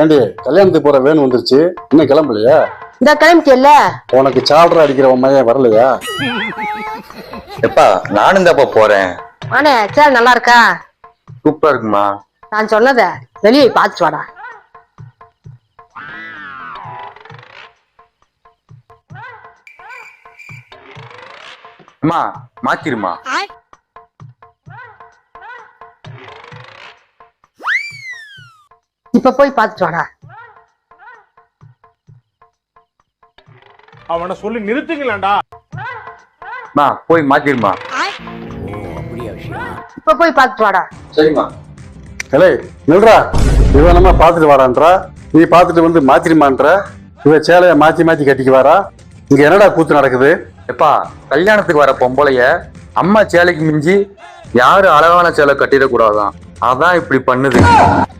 ஏண்டி கல்யாணத்துக்கு போற வேன் வந்துருச்சு. இன்னும் கிளம்பலையா? இந்த கிளம்பிட்டியல்ல? உனக்கு சால்ரா அடிக்கிற உன் மையன் வரலையா? எப்பா நானும் தாப்பா போறேன். மானே சேல் நல்லா இருக்கா? சூப்பரா இருக்குமா? நான் சொன்னதை வெளியே பார்த்துட்டு வாடா. அம்மா மாத்திருமா? இப்ப போய் பார்த்துட்டு வாடா. அவனை சொல்லி நிறுத்துங்களேன்டா. அம்மா போய் மாத்திருமா இப்ப போய் பார்த்துட்டு வாடா. சரிம்மா. ஏலே நில்றா. இவன் நம்ம பார்த்துட்டு வாடான்றா? நீ பார்த்துட்டு வந்து மாத்திரிமான்ற இவ சேலைய மாத்தி மாத்தி கட்டிக்கு வாரா இங்க என்னடா கூத்து நடக்குது? எப்பா கல்யாணத்துக்கு வர பொம்பளைய அம்மா சேலைக்கு மிஞ்சி யாரு அழகான சேலை கட்டிடக்கூடாதான். அதான் இப்படி பண்ணுது.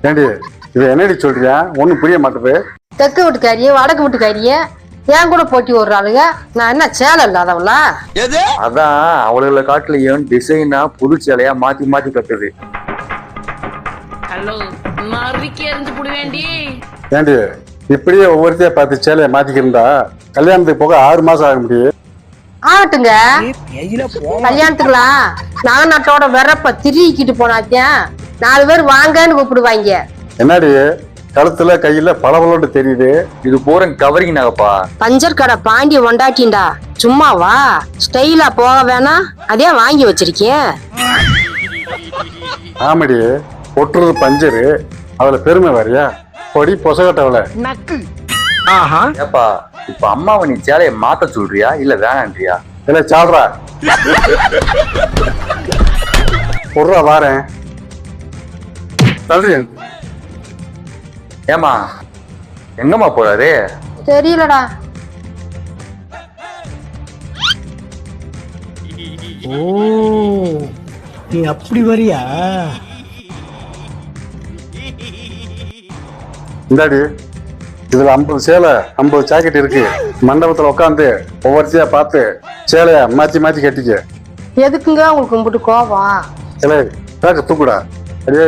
ஏண்டி இவ என்னடி சொல்றியா? ஒண்ணும் புரிய மாட்டுது தெற்கு வீட்டுக்காரிய வடக்கு வீட்டுக்காரிய என் கூட போட்டி விடுறாளுங்க. நான் என்ன சேலை இல்லாதவளா? அதான் அவளுகளை காட்டுலயும் டிசைனா புது சேலையா மாத்தி மாத்தி கட்டுது. ஹலோ மறுக்கி எரிஞ்சு புடுவேண்டி. ஏண்டி இப்படியே ஒவ்வொருத்தைய பார்த்து சேலைய மாத்திக்கிருந்தா கல்யாணத்துக்கு போக ஆறு மாசம் ஆக முடியும் ஆகட்டுங்க. கல்யாணத்துக்குலாம் நாகநாட்டோட வெறப்ப திருக்கிட்டு போனாத்தியான் நாலு பேர் வாங்கன்னு கூப்பிடுவாங்க. என்னடி? கழுத்துல கையில பளபளன்னு தெரியுது. இது பூரா கவரிங் நகைப்பா. பஞ்சர் கடை பாண்டி ஒண்டாட்டின்டா சும்மாவா? ஸ்டைலா போக வேணாம் அதே வாங்கி வச்சிருக்கேன் ஆமாடி. ஒட்டுறது பஞ்சரு. அதுல பெருமை வரியா பொடி பொசகட்டவள. ஏப்பா இப்ப அம்மாவை நீ சேலைய மாத்த சொல்றியா? இல்ல வேணான்றியா? இல்ல சாடுறா பொருளா வாரேன். தள்ளுறி ஏமா எங்கம்மா போறாரு? தெரியலடா. ஓ நீ அப்படி வரியா? இந்தாடி. இதுல ஐம்பது சேலை ஐம்பது ஜாக்கெட் இருக்கு. மண்டபத்துல உட்காந்து ஒவ்வொருத்தையா பார்த்து சேலைய மாத்தி மாத்தி கட்டிக்க. எதுக்குங்க உங்களுக்கு கும்பிட்டு கோவம்? சேலை பேக்க தூக்குடா. அடே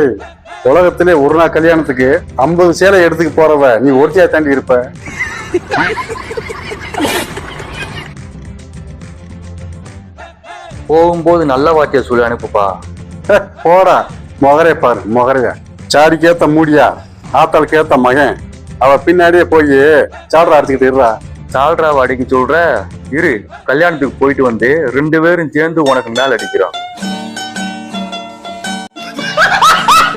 உலகத்திலே ஒரு நாள் கல்யாணத்துக்கு ஐம்பது சேலை எடுத்துக்கு போறவ நீ ஒருத்தியா தாண்டி இருப்ப? போகும்போது நல்ல வார்த்தைய சொல்லி அனுப்புப்பா. போடா. மொகரைய பாரு மொகரைய. சாடிக்கேத்த மூடியா ஆத்தாளுக்கு ஏத்த மகன். அவ பின்னாடியே போய் சாடுறா அடிச்சுக்கிட்டு இருறா சால்ராவை அடிக்க சொல்ற இரு கல்யாணத்துக்கு போயிட்டு வந்து ரெண்டு பேரும் சேர்ந்து உனக்கு மேல அடிக்கிறோம்.